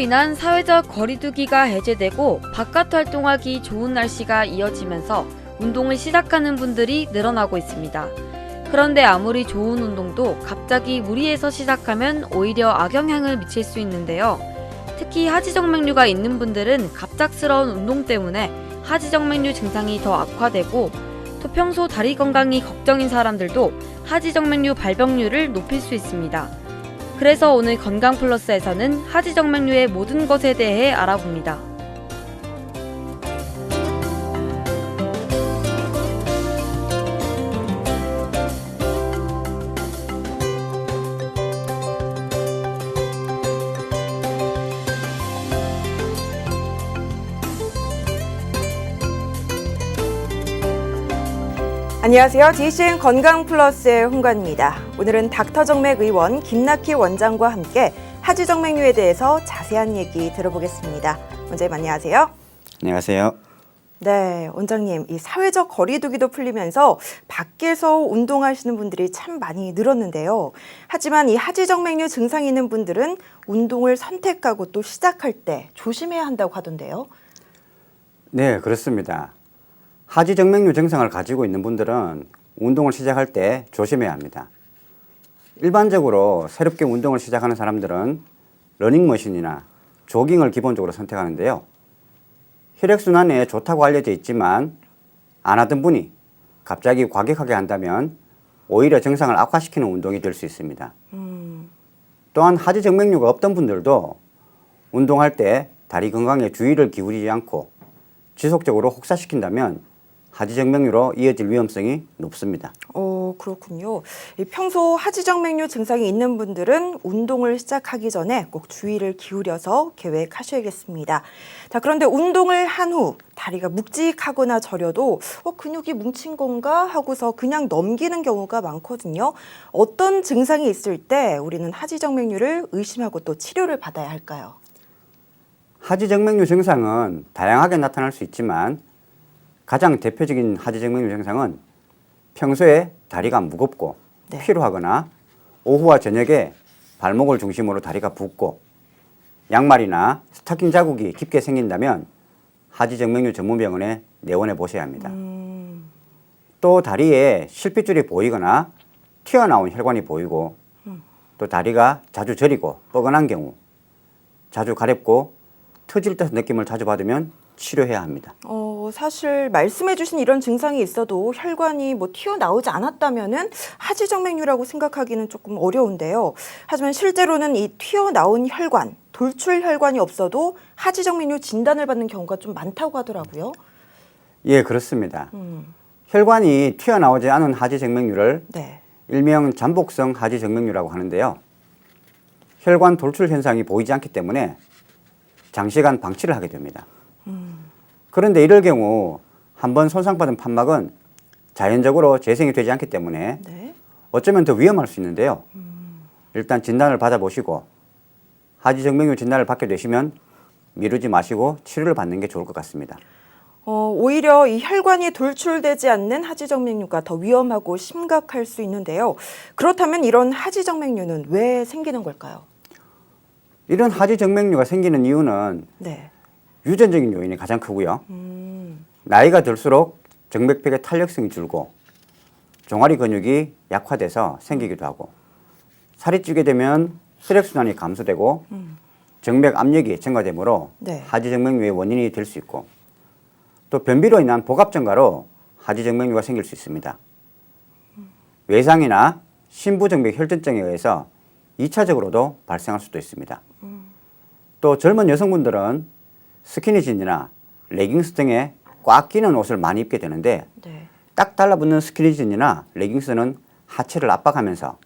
코로나19로 인한 사회적 거리두기가 해제되고 바깥 활동하기 좋은 날씨가 이어지면서 운동을 시작하는 분들이 늘어나고 있습니다. 그런데 아무리 좋은 운동도 갑자기 무리해서 시작하면 오히려 악영향을 미칠 수 있는데요. 특히 하지정맥류가 있는 분들은 갑작스러운 운동 때문에 하지정맥류 증상이 더 악화되고 또 평소 다리 건강이 걱정인 사람들도 하지정맥류 발병률을 높일 수 있습니다. 그래서 오늘 건강 플러스에서는 하지정맥류의 모든 것에 대해 알아봅니다. 안녕하세요. DCN 건강 플러스의 홍관입니다. 오늘은 닥터정맥 의원 김낙희 원장과 함께 하지정맥류에 대해서 자세한 얘기 들어보겠습니다. 원장님 안녕하세요. 안녕하세요. 네, 원장님, 이 사회적 거리두기도 풀리면서 밖에서 운동하시는 분들이 참 많이 늘었는데요. 하지만 이 하지정맥류 증상이 있는 분들은 운동을 선택하고 또 시작할 때 조심해야 한다고 하던데요. 네, 그렇습니다. 하지 정맥류 증상을 가지고 있는 분들은 운동을 시작할 때 조심해야 합니다. 일반적으로 새롭게 운동을 시작하는 사람들은 러닝머신이나 조깅을 기본적으로 선택하는데요. 혈액순환에 좋다고 알려져 있지만 안 하던 분이 갑자기 과격하게 한다면 오히려 증상을 악화시키는 운동이 될 수 있습니다. 또한 하지 정맥류가 없던 분들도 운동할 때 다리 건강에 주의를 기울이지 않고 지속적으로 혹사시킨다면 하지정맥류로 이어질 위험성이 높습니다. 어, 그렇군요. 이 평소 하지정맥류 증상이 있는 분들은 운동을 시작하기 전에 꼭 주의를 기울여서 계획하셔야겠습니다. 자, 그런데 운동을 한 후 다리가 묵직하거나 저려도 어, 근육이 뭉친 건가 하고서 그냥 넘기는 경우가 많거든요. 어떤 증상이 있을 때 우리는 하지정맥류를 의심하고 또 치료를 받아야 할까요? 하지정맥류 증상은 다양하게 나타날 수 있지만 가장 대표적인 하지정맥류 증상은 평소에 다리가 무겁고 네. 피로하거나 오후와 저녁에 발목을 중심으로 다리가 붓고 양말이나 스타킹 자국이 깊게 생긴다면 하지정맥류 전문병원에 내원해 보셔야 합니다. 또 다리에 실핏줄이 보이거나 튀어나온 혈관이 보이고 또 다리가 자주 저리고 뻐근한 경우 자주 가렵고 터질 듯한 느낌을 자주 받으면 치료해야 합니다. 어, 사실 말씀해주신 이런 증상이 있어도 혈관이 뭐 튀어나오지 않았다면은 하지정맥류라고 생각하기는 조금 어려운데요. 하지만 실제로는 이 튀어나온 혈관, 돌출 혈관이 없어도 하지정맥류 진단을 받는 경우가 좀 많다고 하더라고요. 예, 그렇습니다. 음, 혈관이 튀어나오지 않은 하지정맥류를 네. 일명 잠복성 하지정맥류라고 하는데요. 혈관 돌출 현상이 보이지 않기 때문에 장시간 방치를 하게 됩니다. 그런데 이럴 경우 한 번 손상받은 판막은 자연적으로 재생이 되지 않기 때문에 네. 어쩌면 더 위험할 수 있는데요. 일단 진단을 받아보시고 하지정맥류 진단을 받게 되시면 미루지 마시고 치료를 받는 게 좋을 것 같습니다. 어, 오히려 이 혈관이 돌출되지 않는 하지정맥류가 더 위험하고 심각할 수 있는데요. 그렇다면 이런 하지정맥류는 왜 생기는 걸까요? 이런 하지정맥류가 생기는 이유는 네. 유전적인 요인이 가장 크고요. 음, 나이가 들수록 정맥벽의 탄력성이 줄고 종아리 근육이 약화돼서 생기기도 하고 살이 찌게 되면 혈액순환이 감소되고 정맥 압력이 증가되므로 네. 하지정맥류의 원인이 될 수 있고 또 변비로 인한 복압 증가로 하지정맥류가 생길 수 있습니다. 외상이나 신부정맥 혈전증에 의해서 2차적으로도 발생할 수도 있습니다. 또 젊은 여성분들은 스키니진이나 레깅스 등에 꽉 끼는 옷을 많이 입게 되는데 네. 딱 달라붙는 스키니진이나 레깅스는 하체를 압박하면서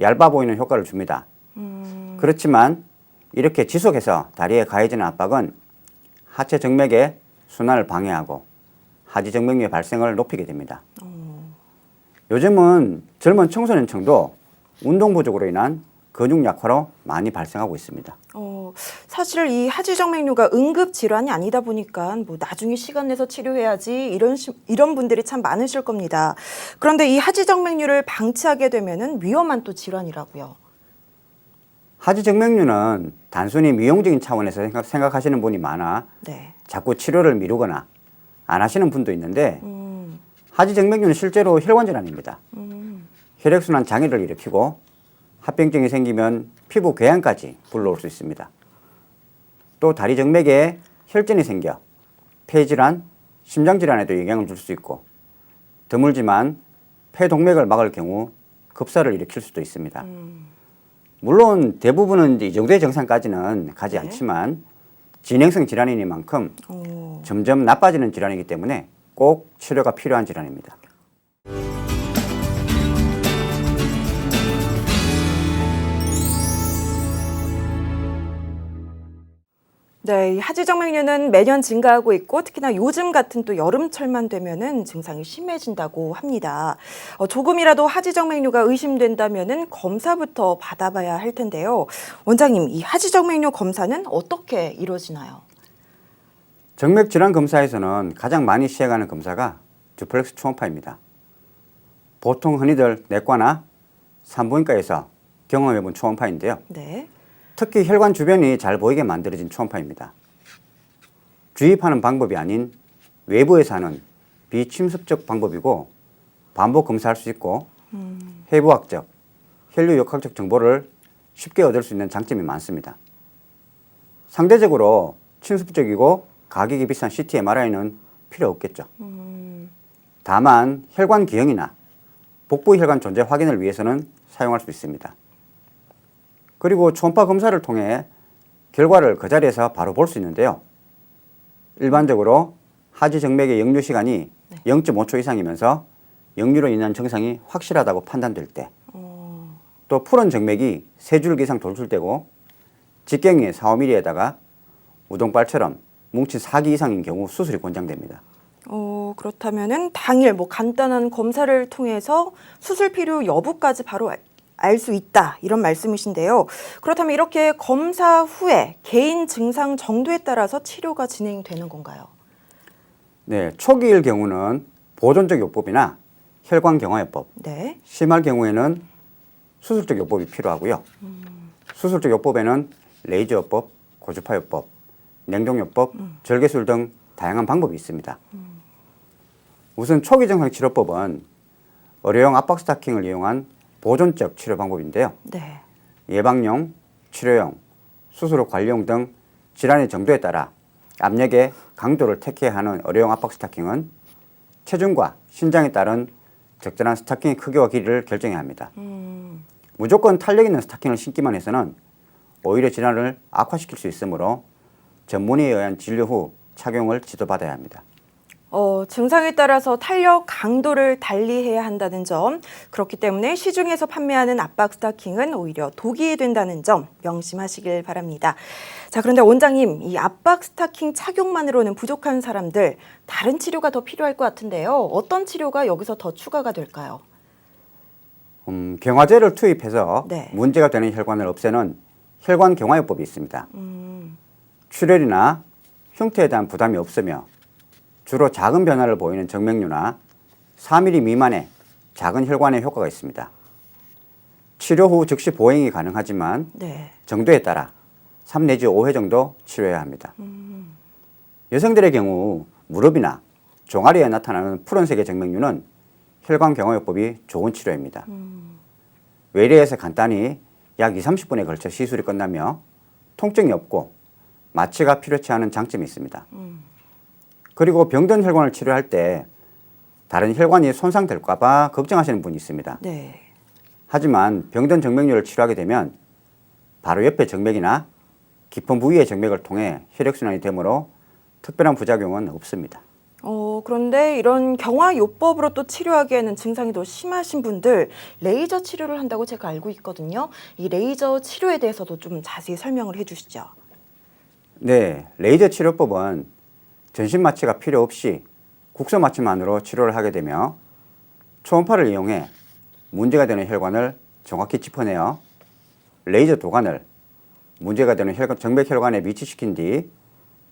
얇아 보이는 효과를 줍니다. 음, 그렇지만 이렇게 지속해서 다리에 가해지는 압박은 하체 정맥의 순환을 방해하고 하지 정맥류의 발생을 높이게 됩니다. 요즘은 젊은 청소년층도 운동 부족으로 인한 근육 약화로 많이 발생하고 있습니다. 어, 사실 이 하지정맥류가 응급 질환이 아니다 보니까 뭐 나중에 시간 내서 치료해야지 이런 시, 이런 분들이 참 많으실 겁니다. 그런데 이 하지정맥류를 방치하게 되면은 위험한 또 질환이라고요. 하지 정맥류는 단순히 미용적인 차원에서 생각, 생각하시는 분이 많아 네. 자꾸 치료를 미루거나 안 하시는 분도 있는데 음, 하지 정맥류는 실제로 혈관 질환입니다. 음, 혈액순환 장애를 일으키고 합병증이 생기면 피부 궤양까지 불러올 수 있습니다. 또 다리 정맥에 혈전이 생겨 폐질환, 심장질환에도 영향을 줄 수 있고 드물지만 폐동맥을 막을 경우 급사를 일으킬 수도 있습니다. 음. 물론 대부분은 이 정도의 정상까지는 가지 네. 않지만 진행성 질환이니만큼 오. 점점 나빠지는 질환이기 때문에 꼭 치료가 필요한 질환입니다. 네, 이 하지정맥류는 매년 증가하고 있고 특히나 요즘 같은 또 여름철만 되면은 증상이 심해진다고 합니다. 어, 조금이라도 하지정맥류가 의심된다면은 검사부터 받아봐야 할 텐데요. 원장님, 이 하지정맥류 검사는 어떻게 이루어지나요? 정맥 질환 검사에서는 가장 많이 시행하는 검사가 듀플렉스 초음파입니다. 보통 흔히들 내과나 산부인과에서 경험해본 초음파인데요. 네. 특히 혈관 주변이 잘 보이게 만들어진 초음파입니다. 주입하는 방법이 아닌 외부에서 하는 비침습적 방법이고 반복 검사할 수 있고 해부학적, 혈류 역학적 정보를 쉽게 얻을 수 있는 장점이 많습니다. 상대적으로 침습적이고 가격이 비싼 CT, MRI는 필요 없겠죠. 다만 혈관 기형이나 복부 혈관 존재 확인을 위해서는 사용할 수 있습니다. 그리고 초음파 검사를 통해 결과를 그 자리에서 바로 볼 수 있는데요. 일반적으로 하지 정맥의 역류 시간이 0.5초 이상이면서 역류로 인한 증상이 확실하다고 판단될 때, 또 푸른 정맥이 세 줄기 이상 돌출되고 직경이 4, 5mm에다가 우동발처럼 뭉친 4기 이상인 경우 수술이 권장됩니다. 어, 그렇다면은 당일 뭐 간단한 검사를 통해서 수술 필요 여부까지 바로 알 수 있다 이런 말씀이신데요. 그렇다면 이렇게 검사 후에 개인 증상 정도에 따라서 치료가 진행되는 건가요? 네, 초기일 경우는 보존적 요법이나 혈관 경화요법, 네. 심할 경우에는 수술적 요법이 필요하고요. 수술적 요법에는 레이저 요법, 고주파 요법, 냉동 요법, 절개술 등 다양한 방법이 있습니다. 우선 초기 증상 치료법은 의료용 압박 스타킹을 이용한 보존적 치료 방법인데요. 네. 예방용, 치료용, 수술 후 관리용 등 질환의 정도에 따라 압력의 강도를 택해야 하는 의료용 압박 스타킹은 체중과 신장에 따른 적절한 스타킹의 크기와 길이를 결정해야 합니다. 음, 무조건 탄력 있는 스타킹을 신기만 해서는 오히려 질환을 악화시킬 수 있으므로 전문의에 의한 진료 후 착용을 지도받아야 합니다. 어, 증상에 따라서 탄력 강도를 달리해야 한다는 점, 그렇기 때문에 시중에서 판매하는 압박 스타킹은 오히려 독이 된다는 점 명심하시길 바랍니다. 자, 그런데 원장님, 이 압박 스타킹 착용만으로는 부족한 사람들, 다른 치료가 더 필요할 것 같은데요. 어떤 치료가 여기서 더 추가가 될까요? 음, 경화제를 투입해서 네. 문제가 되는 혈관을 없애는 혈관 경화요법이 있습니다. 음, 출혈이나 흉터에 대한 부담이 없으며 주로 작은 변화를 보이는 정맥류나 4mm 미만의 작은 혈관에 효과가 있습니다. 치료 후 즉시 보행이 가능하지만 네. 정도에 따라 3 내지 5회 정도 치료해야 합니다. 여성들의 경우 무릎이나 종아리에 나타나는 푸른색의 정맥류는 혈관 경화요법이 좋은 치료입니다. 외래에서 간단히 약 2, 30분에 걸쳐 시술이 끝나며 통증이 없고 마취가 필요치 않은 장점이 있습니다. 그리고 병든 혈관을 치료할 때 다른 혈관이 손상될까봐 걱정하시는 분이 있습니다. 네. 하지만 병든 정맥류를 치료하게 되면 바로 옆에 정맥이나 깊은 부위의 정맥을 통해 혈액순환이 되므로 특별한 부작용은 없습니다. 어, 그런데 이런 경화요법으로 또 치료하기에는 증상이 더 심하신 분들 레이저 치료를 한다고 제가 알고 있거든요. 이 레이저 치료에 대해서도 좀 자세히 설명을 해 주시죠. 네, 레이저 치료법은 전신 마취가 필요 없이 국소 마취만으로 치료를 하게 되며 초음파를 이용해 문제가 되는 혈관을 정확히 짚어내어 레이저 도관을 문제가 되는 혈관, 정맥 혈관에 위치시킨 뒤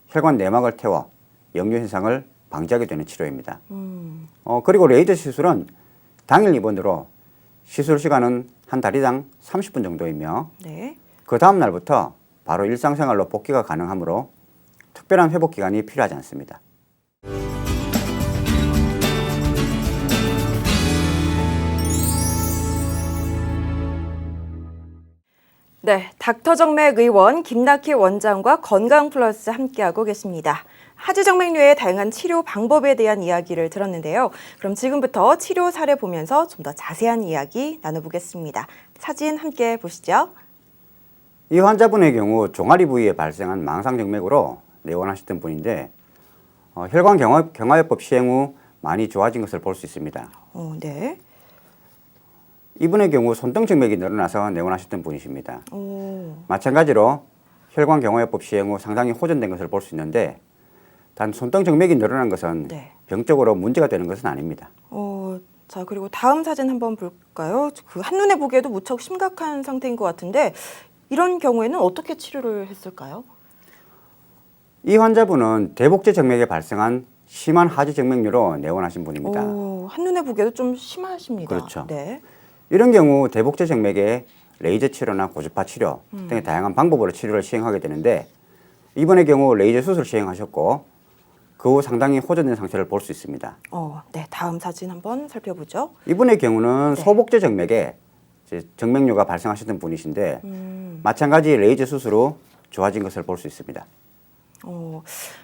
혈관 내막을 태워 역류 현상을 방지하게 되는 치료입니다. 음, 어, 그리고 레이저 시술은 당일 입원으로 시술 시간은 한 다리당 30분 정도이며 네. 그 다음 날부터 바로 일상생활로 복귀가 가능하므로 특별한 회복 기간이 필요하지 않습니다. 네, 닥터정맥 의원 김낙희 원장과 건강 플러스 함께하고 계십니다. 하지정맥류의 다양한 치료 방법에 대한 이야기를 들었는데요. 그럼 지금부터 치료 사례 보면서 좀 더 자세한 이야기 나눠보겠습니다. 사진 함께 보시죠. 이 환자분의 경우 종아리 부위에 발생한 망상정맥으로 내원하셨던 분인데 어, 혈관 경화, 경화요법 시행 후 많이 좋아진 것을 볼 수 있습니다. 어, 네. 이분의 경우 손등정맥이 늘어나서 내원하셨던 분이십니다. 오, 마찬가지로 혈관 경화요법 시행 후 상당히 호전된 것을 볼 수 있는데 단 손등정맥이 늘어난 것은 네. 병적으로 문제가 되는 것은 아닙니다. 어, 자 그리고 다음 사진 한번 볼까요? 그 한눈에 보기에도 무척 심각한 상태인 것 같은데 이런 경우에는 어떻게 치료를 했을까요? 이 환자분은 대복제 정맥에 발생한 심한 하지 정맥류로 내원하신 분입니다. 오, 한눈에 보기에도 좀 심하십니다. 그렇죠. 네. 이런 경우 대복제 정맥에 레이저 치료나 고주파 치료 음. 등의 다양한 방법으로 치료를 시행하게 되는데 이번의 경우 레이저 수술 시행하셨고 그 후 상당히 호전된 상태를 볼 수 있습니다. 어, 네. 다음 사진 한번 살펴보죠. 이분의 경우는 네. 소복제 정맥에 정맥류가 발생하셨던 분이신데 음, 마찬가지 레이저 수술 후 좋아진 것을 볼 수 있습니다. 어,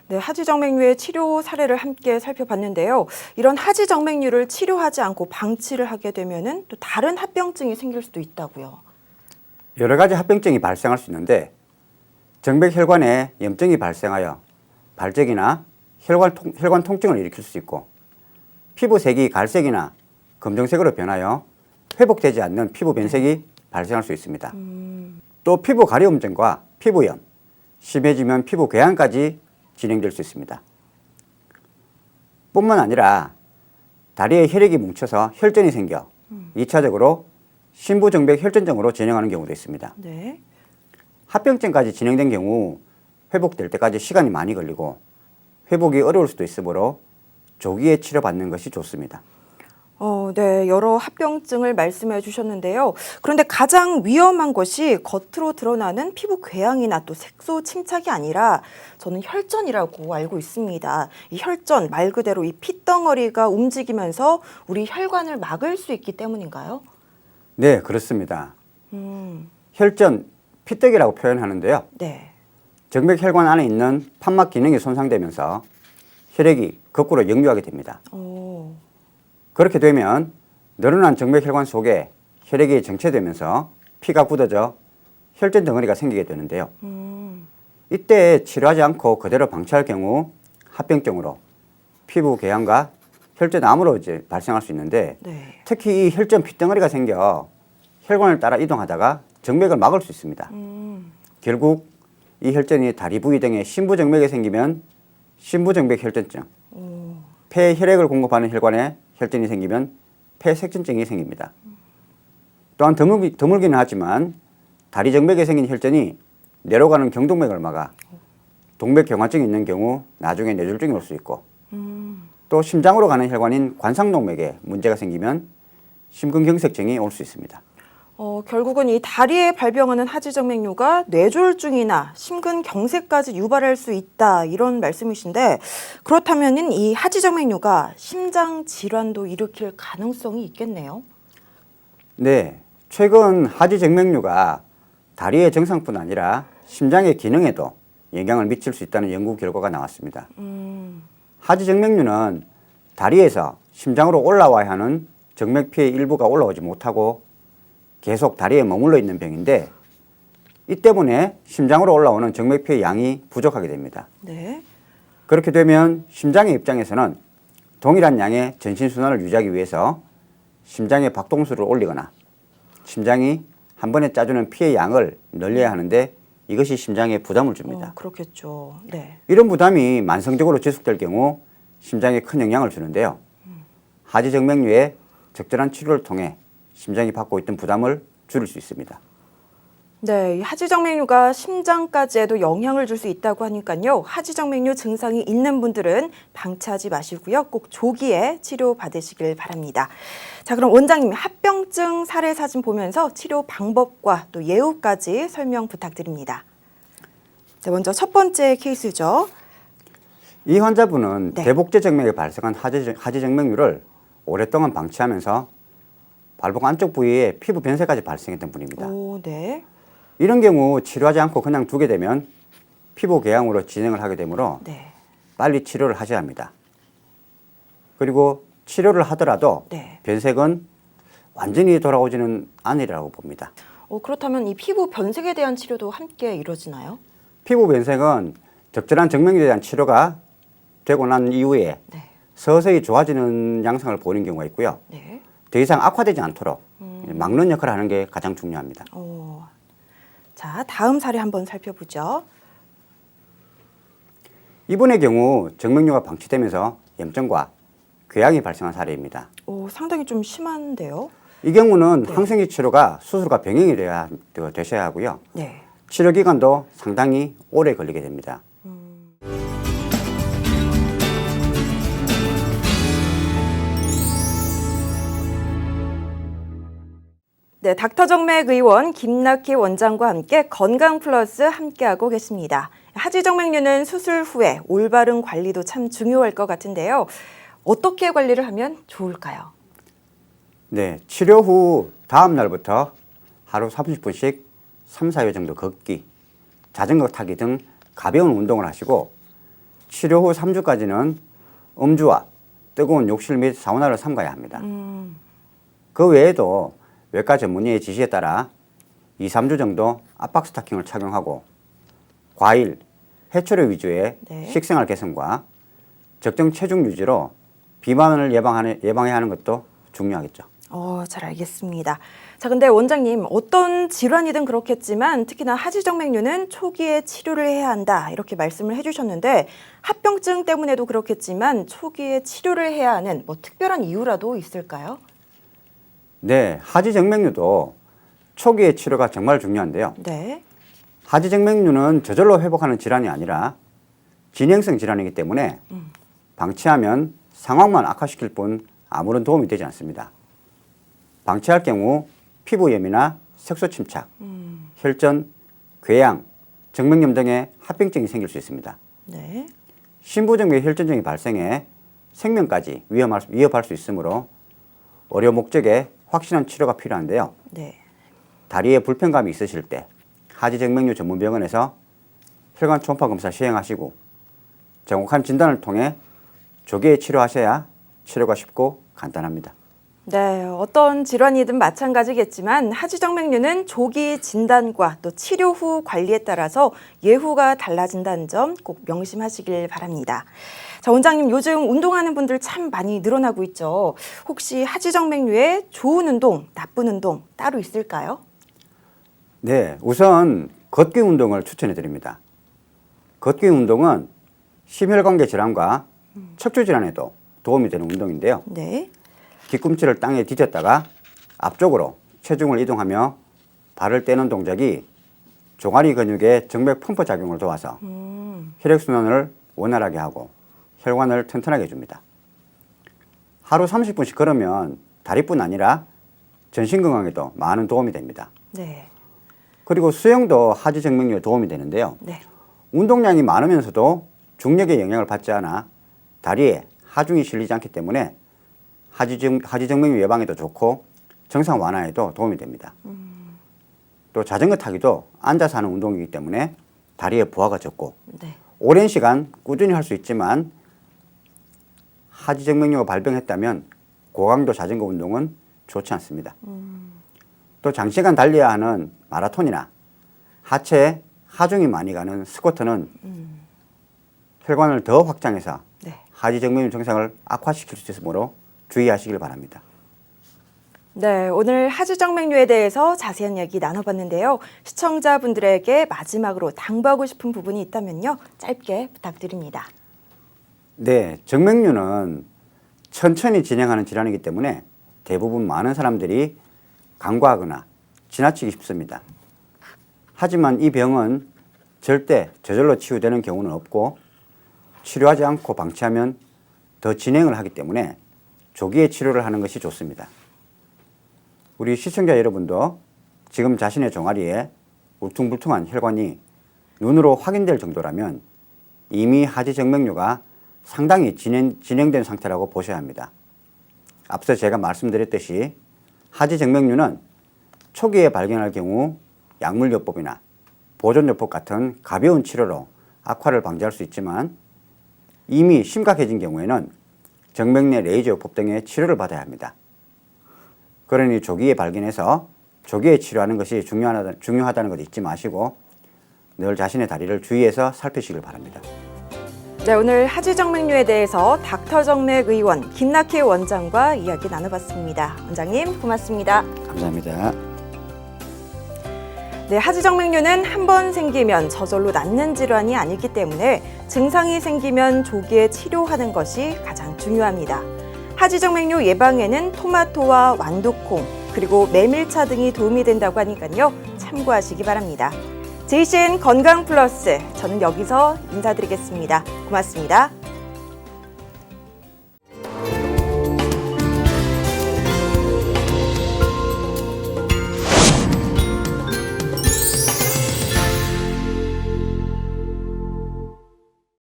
네. 하지정맥류의 치료 사례를 함께 살펴봤는데요. 이런 하지정맥류를 치료하지 않고 방치를 하게 되면은 또 다른 합병증이 생길 수도 있다고요. 여러 가지 합병증이 발생할 수 있는데 정맥 혈관에 염증이 발생하여 발적이나 혈관, 통, 혈관 통증을 일으킬 수 있고 피부색이 갈색이나 검정색으로 변하여 회복되지 않는 피부 변색이 발생할 수 있습니다. 또 피부 가려움증과 피부염, 심해지면 피부 궤양까지 진행될 수 있습니다. 뿐만 아니라 다리에 혈액이 뭉쳐서 혈전이 생겨 2차적으로 신부정맥 혈전증으로 진행하는 경우도 있습니다. 네. 합병증까지 진행된 경우 회복될 때까지 시간이 많이 걸리고 회복이 어려울 수도 있으므로 조기에 치료받는 것이 좋습니다. 어, 네. 여러 합병증을 말씀해 주셨는데요. 그런데 가장 위험한 것이 겉으로 드러나는 피부 궤양이나 또 색소 침착이 아니라 저는 혈전이라고 알고 있습니다. 이 혈전 말 그대로 이 핏덩어리가 움직이면서 우리 혈관을 막을 수 있기 때문인가요? 네, 그렇습니다. 음, 혈전, 피떡이라고 표현하는데요. 네. 정맥 혈관 안에 있는 판막 기능이 손상되면서 혈액이 거꾸로 역류하게 됩니다. 오, 그렇게 되면 늘어난 정맥 혈관 속에 혈액이 정체되면서 피가 굳어져 혈전 덩어리가 생기게 되는데요. 음, 이때 치료하지 않고 그대로 방치할 경우 합병증으로 피부 궤양과 혈전암으로 이제 발생할 수 있는데 네. 특히 이 혈전 핏덩어리가 생겨 혈관을 따라 이동하다가 정맥을 막을 수 있습니다. 음, 결국 이 혈전이 다리 부위 등의 신부정맥에 생기면 신부정맥 혈전증, 오, 폐에 혈액을 공급하는 혈관에 혈전이 생기면 폐색전증이 생깁니다. 또한 드물기, 드물기는 하지만 다리 정맥에 생긴 혈전이 내려가는 경동맥을 막아 동맥 경화증이 있는 경우 나중에 뇌졸중이 올 수 있고 음, 또 심장으로 가는 혈관인 관상동맥에 문제가 생기면 심근경색증이 올 수 있습니다. 어, 결국은 이 다리에 발병하는 하지정맥류가 뇌졸중이나 심근경색까지 유발할 수 있다 이런 말씀이신데 그렇다면은 이 하지정맥류가 심장 질환도 일으킬 가능성이 있겠네요. 네, 최근 하지정맥류가 다리의 정상뿐 아니라 심장의 기능에도 영향을 미칠 수 있다는 연구 결과가 나왔습니다. 음, 하지정맥류는 다리에서 심장으로 올라와야 하는 정맥 피의 일부가 올라오지 못하고 계속 다리에 머물러 있는 병인데 이 때문에 심장으로 올라오는 정맥피의 양이 부족하게 됩니다. 네. 그렇게 되면 심장의 입장에서는 동일한 양의 전신순환을 유지하기 위해서 심장의 박동수를 올리거나 심장이 한 번에 짜주는 피의 양을 늘려야 하는데 이것이 심장에 부담을 줍니다. 어, 그렇겠죠. 네. 이런 부담이 만성적으로 지속될 경우 심장에 큰 영향을 주는데요. 하지정맥류의 적절한 치료를 통해 심장이 받고 있던 부담을 줄일 수 있습니다. 네, 이 하지정맥류가 심장까지에도 영향을 줄 수 있다고 하니까요. 하지정맥류 증상이 있는 분들은 방치하지 마시고요. 꼭 조기에 치료 받으시길 바랍니다. 자, 그럼 원장님 합병증 사례 사진 보면서 치료 방법과 또 예후까지 설명 부탁드립니다. 네, 먼저 첫 번째 케이스죠. 이 환자분은 네. 대복제 정맥에 발생한 하지, 하지 정맥류를 오랫동안 방치하면서 발목 안쪽 부위에 피부 변색까지 발생했던 분입니다. 오, 네. 이런 경우 치료하지 않고 그냥 두게 되면 피부 궤양으로 진행을 하게 되므로 네. 빨리 치료를 하셔야 합니다. 그리고 치료를 하더라도 네. 변색은 완전히 돌아오지는 않으리라고 봅니다. 어, 그렇다면 이 피부 변색에 대한 치료도 함께 이루어지나요? 피부 변색은 적절한 정맥류에 대한 치료가 되고 난 이후에 네. 서서히 좋아지는 양상을 보이는 경우가 있고요. 네. 더 이상 악화되지 않도록 음. 막는 역할을 하는 게 가장 중요합니다. 오. 자, 다음 사례 한번 살펴보죠. 이분의 경우 정맥류가 방치되면서 염증과 궤양이 발생한 사례입니다. 오, 상당히 좀 심한데요. 이 경우는 네. 항생제 치료가 수술과 병행이 돼야 되- 되셔야 하고요. 네. 치료 기간도 상당히 오래 걸리게 됩니다. 네, 닥터정맥 의원 김낙희 원장과 함께 건강 플러스 함께하고 계십니다. 하지정맥류는 수술 후에 올바른 관리도 참 중요할 것 같은데요. 어떻게 관리를 하면 좋을까요? 네, 치료 후 다음 날부터 하루 30분씩 3, 4회 정도 걷기, 자전거 타기 등 가벼운 운동을 하시고 치료 후 3주까지는 음주와 뜨거운 욕실 및 사우나를 삼가야 합니다. 음, 그 외에도 외과 전문의의 지시에 따라 2, 3주 정도 압박 스타킹을 착용하고 과일, 해초류 위주의 네. 식생활 개선과 적정 체중 유지로 비만을 예방하는, 예방해야 하는 것도 중요하겠죠. 어, 잘 알겠습니다. 자, 근데 원장님, 어떤 질환이든 그렇겠지만 특히나 하지정맥류는 초기에 치료를 해야 한다. 이렇게 말씀을 해주셨는데 합병증 때문에도 그렇겠지만 초기에 치료를 해야 하는 뭐 특별한 이유라도 있을까요? 네, 하지정맥류도 초기의 치료가 정말 중요한데요. 네. 하지정맥류는 저절로 회복하는 질환이 아니라 진행성 질환이기 때문에 방치하면 상황만 악화시킬 뿐 아무런 도움이 되지 않습니다. 방치할 경우 피부염이나 색소 침착, 혈전, 궤양, 정맥염 등의 합병증이 생길 수 있습니다. 네. 신부정맥 혈전증이 발생해 생명까지 위험할, 수- 위협할 수 있으므로 의료 목적에 확실한 치료가 필요한데요. 네. 다리에 불편감이 있으실 때 하지정맥류 전문병원에서 혈관 초음파 검사 시행하시고 정확한 진단을 통해 조기에 치료하셔야 치료가 쉽고 간단합니다. 네, 어떤 질환이든 마찬가지겠지만 하지정맥류는 조기 진단과 또 치료 후 관리에 따라서 예후가 달라진다는 점 꼭 명심하시길 바랍니다. 자, 원장님 요즘 운동하는 분들 참 많이 늘어나고 있죠. 혹시 하지정맥류에 좋은 운동, 나쁜 운동 따로 있을까요? 네, 우선 걷기 운동을 추천해 드립니다. 걷기 운동은 심혈관계 질환과 척추 질환에도 도움이 되는 운동인데요. 네. 뒤꿈치를 땅에 뒤졌다가 앞쪽으로 체중을 이동하며 발을 떼는 동작이 종아리 근육의 정맥 펌프 작용을 도와서 음, 혈액순환을 원활하게 하고 혈관을 튼튼하게 해줍니다. 하루 30분씩 걸으면 다리뿐 아니라 전신 건강에도 많은 도움이 됩니다. 네. 그리고 수영도 하지 정맥류에 도움이 되는데요. 네. 운동량이 많으면서도 중력의 영향을 받지 않아 다리에 하중이 실리지 않기 때문에 하지정, 하지정맥류 예방에도 좋고 정상 완화에도 도움이 됩니다. 또 자전거 타기도 앉아서 하는 운동이기 때문에 다리에 부하가 적고 네. 오랜 시간 꾸준히 할 수 있지만 하지정맥류가 발병했다면 고강도 자전거 운동은 좋지 않습니다. 또 장시간 달려야 하는 마라톤이나 하체에 하중이 많이 가는 스쿼트는 혈관을 더 확장해서 네. 하지정맥류 증상을 악화시킬 수 있으므로 주의하시길 바랍니다. 네, 오늘 하지정맥류에 대해서 자세한 이야기 나눠봤는데요. 시청자분들에게 마지막으로 당부하고 싶은 부분이 있다면요. 짧게 부탁드립니다. 네, 정맥류는 천천히 진행하는 질환이기 때문에 대부분 많은 사람들이 간과하거나 지나치기 쉽습니다. 하지만 이 병은 절대 저절로 치유되는 경우는 없고 치료하지 않고 방치하면 더 진행을 하기 때문에 조기에 치료를 하는 것이 좋습니다. 우리 시청자 여러분도 지금 자신의 종아리에 울퉁불퉁한 혈관이 눈으로 확인될 정도라면 이미 하지 정맥류가 상당히 진행, 진행된 상태라고 보셔야 합니다. 앞서 제가 말씀드렸듯이 하지 정맥류는 초기에 발견할 경우 약물요법이나 보존요법 같은 가벼운 치료로 악화를 방지할 수 있지만 이미 심각해진 경우에는 정맥 내 레이저요법 등의 치료를 받아야 합니다. 그러니 조기에 발견해서 조기에 치료하는 것이 중요하다, 중요하다는 것 잊지 마시고 늘 자신의 다리를 주의해서 살피시길 바랍니다. 네, 오늘 하지정맥류에 대해서 닥터정맥 의원 김낙희 원장과 이야기 나눠봤습니다. 원장님 고맙습니다. 감사합니다. 네, 하지정맥류는 한 번 생기면 저절로 낫는 질환이 아니기 때문에 증상이 생기면 조기에 치료하는 것이 가장 중요합니다. 하지정맥류 예방에는 토마토와 완두콩 그리고 메밀차 등이 도움이 된다고 하니까요 참고하시기 바랍니다. JCN 건강 플러스 저는 여기서 인사드리겠습니다. 고맙습니다.